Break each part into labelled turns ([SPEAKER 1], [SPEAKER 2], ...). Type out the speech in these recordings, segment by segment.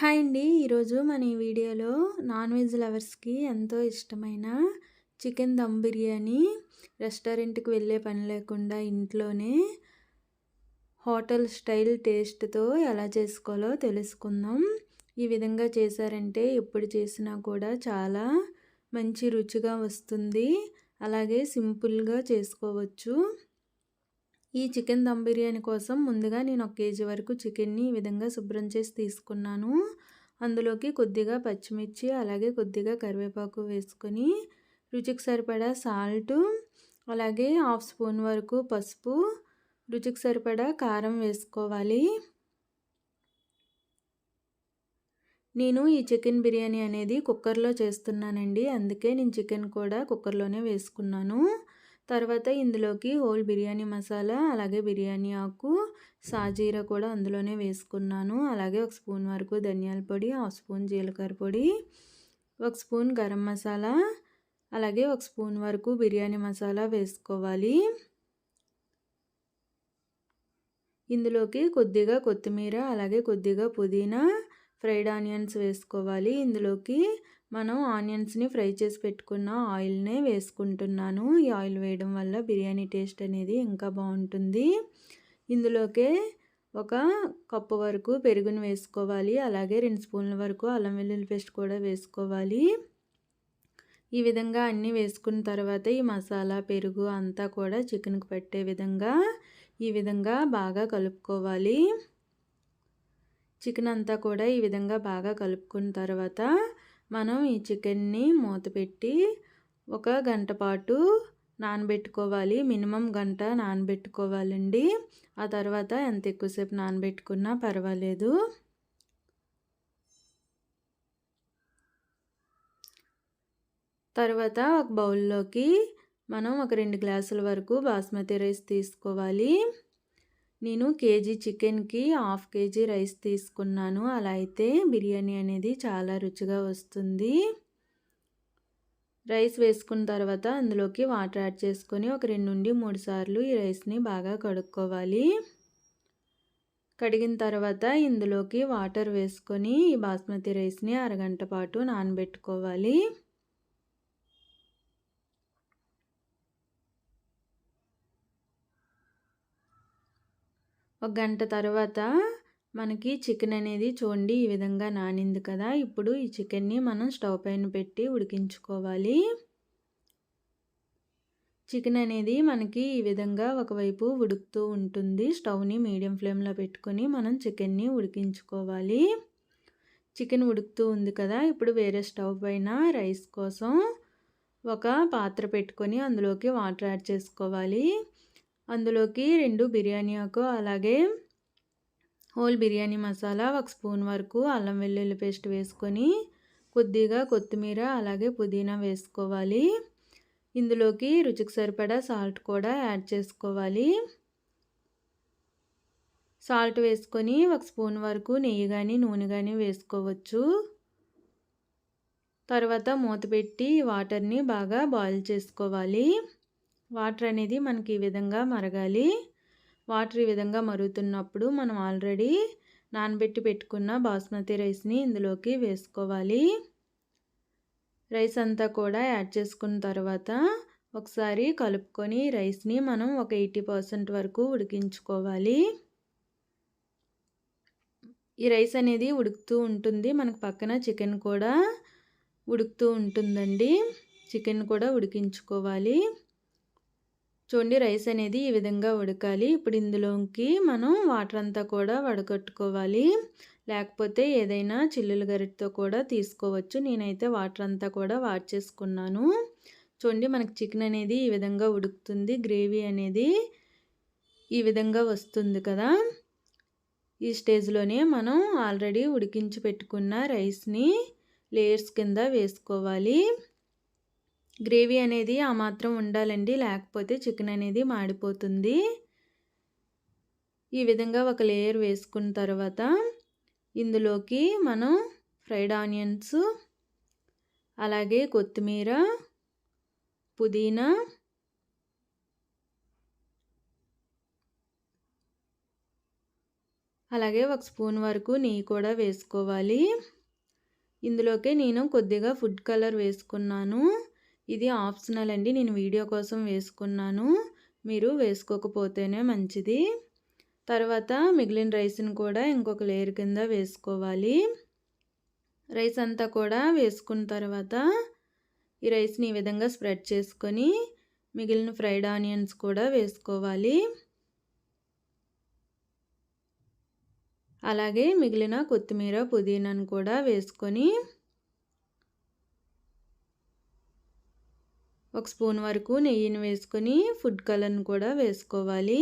[SPEAKER 1] Hi అండి. ఈరోజు మన ఈ వీడియోలో నాన్ వెజ్ లవర్స్కి ఎంతో ఇష్టమైన చికెన్ దమ్ బిర్యానీ రెస్టారెంట్కి వెళ్ళే పని లేకుండా ఇంట్లోనే హోటల్ స్టైల్ టేస్ట్తో ఎలా చేసుకోవాలో తెలుసుకుందాం. ఈ విధంగా చేశారంటే ఎప్పుడు చేసినా కూడా చాలా మంచి రుచిగా వస్తుంది. అలాగే సింపుల్గా చేసుకోవచ్చు. ఈ చికెన్ దమ్ బిర్యానీ కోసం ముందుగా నేను ఒక కేజీ వరకు చికెన్ని ఈ విధంగా శుభ్రం చేసి తీసుకున్నాను. అందులోకి కొద్దిగా పచ్చిమిర్చి అలాగే కొద్దిగా కరివేపాకు వేసుకొని రుచికి సరిపడా సాల్ట్ అలాగే హాఫ్ స్పూన్ వరకు పసుపు రుచికి సరిపడా కారం వేసుకోవాలి. నేను ఈ చికెన్ బిర్యానీ అనేది కుక్కర్లో చేస్తున్నానండి. అందుకే నేను చికెన్ కూడా కుక్కర్లోనే వేసుకున్నాను. తర్వాత ఇందులోకి హోల్ బిర్యానీ మసాలా అలాగే బిర్యానీ ఆకు సాజీరా కూడా అందులోనే వేసుకున్నాను. అలాగే ఒక స్పూన్ వరకు ధనియాల పొడి హాఫ్ స్పూన్ జీలకర్ర పొడి ఒక స్పూన్ గరం మసాలా అలాగే ఒక స్పూన్ వరకు బిర్యానీ మసాలా వేసుకోవాలి. ఇందులోకి కొద్దిగా కొత్తిమీర అలాగే కొద్దిగా పుదీనా ఫ్రైడ్ ఆనియన్స్ వేసుకోవాలి. ఇందులోకి మనం ఆనియన్స్ని ఫ్రై చేసి పెట్టుకున్న ఆయిల్నే వేసుకుంటున్నాను. ఈ ఆయిల్ వేయడం వల్ల బిర్యానీ టేస్ట్ అనేది ఇంకా బాగుంటుంది. ఇందులోకే ఒక కప్పు వరకు పెరుగును వేసుకోవాలి. అలాగే రెండు స్పూన్ల వరకు అల్లం వెల్లుల్లి పేస్ట్ కూడా వేసుకోవాలి. ఈ విధంగా అన్నీ వేసుకున్న తర్వాత ఈ మసాలా పెరుగు అంతా కూడా చికెన్కి పెట్టే విధంగా ఈ విధంగా బాగా కలుపుకోవాలి. చికెన్ అంతా కూడా ఈ విధంగా బాగా కలుపుకున్న తర్వాత మనం ఈ చికెన్ని మూత పెట్టి ఒక గంట పాటు నానబెట్టుకోవాలి. మినిమం గంట నానబెట్టుకోవాలండి. ఆ తర్వాత ఎంత ఎక్కువసేపు నానబెట్టుకున్నా పర్వాలేదు. తర్వాత ఒక బౌల్లోకి మనం ఒక రెండు గ్లాసుల వరకు బాస్మతి రైస్ తీసుకోవాలి. నేను కేజీ చికెన్కి హాఫ్ కేజీ రైస్ తీసుకున్నాను. అలా అయితే బిర్యానీ అనేది చాలా రుచిగా వస్తుంది. రైస్ వేసుకున్న తర్వాత అందులోకి వాటర్ యాడ్ చేసుకొని ఒక రెండు నుండి మూడు సార్లు ఈ రైస్ని బాగా కడుక్కోవాలి. కడిగిన తర్వాత ఇందులోకి వాటర్ వేసుకొని ఈ బాస్మతి రైస్ని అరగంట పాటు నానబెట్టుకోవాలి. ఒక గంట తర్వాత మనకి చికెన్ అనేది చూడండి ఈ విధంగా నానింది కదా. ఇప్పుడు ఈ చికెన్ని మనం స్టవ్ పైన పెట్టి ఉడికించుకోవాలి. చికెన్ అనేది మనకి ఈ విధంగా ఒకవైపు ఉడుకుతూ ఉంటుంది. స్టవ్ని మీడియం ఫ్లేమ్లో పెట్టుకొని మనం చికెన్ని ఉడికించుకోవాలి. చికెన్ ఉడుకుతూ ఉంది కదా ఇప్పుడు వేరే స్టవ్ పైన రైస్ కోసం ఒక పాత్ర పెట్టుకొని అందులోకి వాటర్ యాడ్ చేసుకోవాలి. అందులోకి రెండు బిర్యానీ ఆకు అలాగే హోల్ బిర్యానీ మసాలా ఒక స్పూన్ వరకు అల్లం వెల్లుల్లి పేస్ట్ వేసుకొని కొద్దిగా కొత్తిమీర అలాగే పుదీనా వేసుకోవాలి. ఇందులోకి రుచికి సరిపడా సాల్ట్ కూడా యాడ్ చేసుకోవాలి. సాల్ట్ వేసుకొని ఒక స్పూన్ వరకు నెయ్యి కానీ నూనె కానీ వేసుకోవచ్చు. తర్వాత మూత పెట్టి వాటర్ని బాగా బాయిల్ చేసుకోవాలి. వాటర్ అనేది మనకి ఈ విధంగా మరగాలి. వాటర్ ఈ విధంగా మరుగుతున్నప్పుడు మనం ఆల్రెడీ నానబెట్టి పెట్టుకున్న బాస్మతి రైస్ని ఇందులోకి వేసుకోవాలి. రైస్ అంతా కూడా యాడ్ చేసుకున్న తర్వాత ఒకసారి కలుపుకొని రైస్ని మనం ఒక ఎయిటీ పర్సెంట్ వరకు ఉడికించుకోవాలి. ఈ రైస్ అనేది ఉడుకుతూ ఉంటుంది. మనకు పక్కన చికెన్ కూడా ఉడుకుతూ ఉంటుందండి. చికెన్ కూడా ఉడికించుకోవాలి. చూడండి రైస్ అనేది ఈ విధంగా ఉడకాలి. ఇప్పుడు ఇందులోకి మనం వాటర్ అంతా కూడా వడగట్టుకోవాలి. లేకపోతే ఏదైనా చిల్లుల గరిటతో కూడా తీసుకోవచ్చు. నేనైతే వాటర్ అంతా కూడా వాడ్ చేసుకున్నాను చూడండి మనకి చికెన్ అనేది ఈ విధంగా ఉడుకుతుంది. గ్రేవీ అనేది ఈ విధంగా వస్తుంది కదా. ఈ స్టేజ్లోనే మనం ఆల్రెడీ ఉడికించి పెట్టుకున్న రైస్ని లేయర్స్ కింద వేసుకోవాలి. గ్రేవీ అనేది ఆ మాత్రం ఉండాలండి లేకపోతే చికెన్ అనేది మాడిపోతుంది. ఈ విధంగా ఒక లేయర్ వేసుకున్న తర్వాత ఇందులోకి మనం ఫ్రైడ్ ఆనియన్స్ అలాగే కొత్తిమీర పుదీనా అలాగే ఒక స్పూన్ వరకు నెయ్యి కూడా వేసుకోవాలి. ఇందులోకి నేను కొద్దిగా ఫుడ్ కలర్ వేసుకున్నాను. ఇది ఆప్షనల్ అండి. నేను వీడియో కోసం వేసుకున్నాను. మీరు వేసుకోకపోతేనే మంచిది. తర్వాత మిగిలిన రైస్ని కూడా ఇంకొక లేయర్ కింద వేసుకోవాలి. రైస్ అంతా కూడా వేసుకున్న తర్వాత ఈ రైస్ని ఈ విధంగా స్ప్రెడ్ చేసుకొని మిగిలిన ఫ్రైడ్ ఆనియన్స్ కూడా వేసుకోవాలి. అలాగే మిగిలిన కొత్తిమీర పుదీనాను కూడా వేసుకొని ఒక స్పూన్ వరకు నెయ్యిని వేసుకొని ఫుడ్ కలర్ని కూడా వేసుకోవాలి.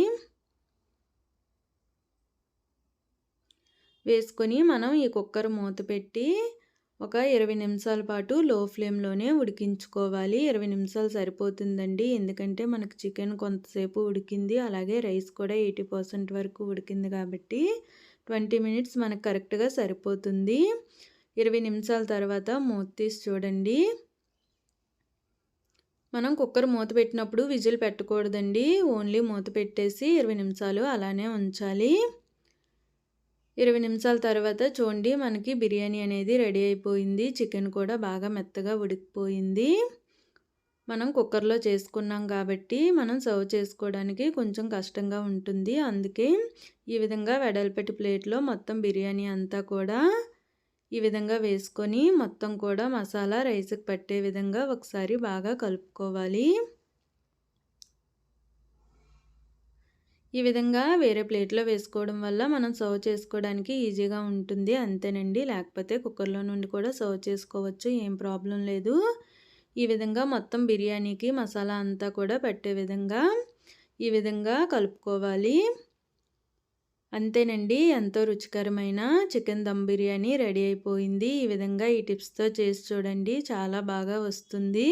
[SPEAKER 1] వేసుకొని మనం ఈ కుక్కర్ మూత పెట్టి ఒక ఇరవై నిమిషాల పాటు లో ఫ్లేమ్లోనే ఉడికించుకోవాలి. ఇరవై నిమిషాలు సరిపోతుందండి. ఎందుకంటే మనకు చికెన్ కొంతసేపు ఉడికింది. అలాగే రైస్ కూడా ఎయిటీ పర్సెంట్ వరకు ఉడికింది కాబట్టి ట్వంటీ మినిట్స్ మనకు కరెక్ట్గా సరిపోతుంది. ఇరవై నిమిషాల తర్వాత మూత తీసి చూడండి. మనం కుక్కర్ మూత పెట్టినప్పుడు విజిల్ పెట్టకూడదండి. ఓన్లీ మూత పెట్టేసి ఇరవై నిమిషాలు అలానే ఉంచాలి. ఇరవై నిమిషాల తర్వాత చూడండి మనకి బిర్యానీ అనేది రెడీ అయిపోయింది. చికెన్ కూడా బాగా మెత్తగా ఉడికిపోయింది. మనం కుక్కర్లో చేసుకున్నాం కాబట్టి మనం సర్వ్ చేసుకోవడానికి కొంచెం కష్టంగా ఉంటుంది. అందుకే ఈ విధంగా వెడల్పెట్టి ప్లేట్లో మొత్తం బిర్యానీ అంతా కూడా ఈ విధంగా వేసుకొని మొత్తం కూడా మసాలా రైస్కి పట్టే విధంగా ఒకసారి బాగా కలుపుకోవాలి. ఈ విధంగా వేరే ప్లేట్లో వేసుకోవడం వల్ల మనం సర్వ్ చేసుకోవడానికి ఈజీగా ఉంటుంది అంతేనండి. లేకపోతే కుక్కర్లో నుండి కూడా సర్వ్ చేసుకోవచ్చు ఏం ప్రాబ్లం లేదు. ఈ విధంగా మొత్తం బిర్యానీకి మసాలా అంతా కూడా పెట్టే విధంగా ఈ విధంగా కలుపుకోవాలి. అంతేనండి. ఎంతో రుచికరమైన చికెన్ దమ్ బిర్యానీ రెడీ అయిపోయింది. ఈ విధంగా ఈ టిప్స్తో చేసి చూడండి. చాలా బాగా వస్తుంది.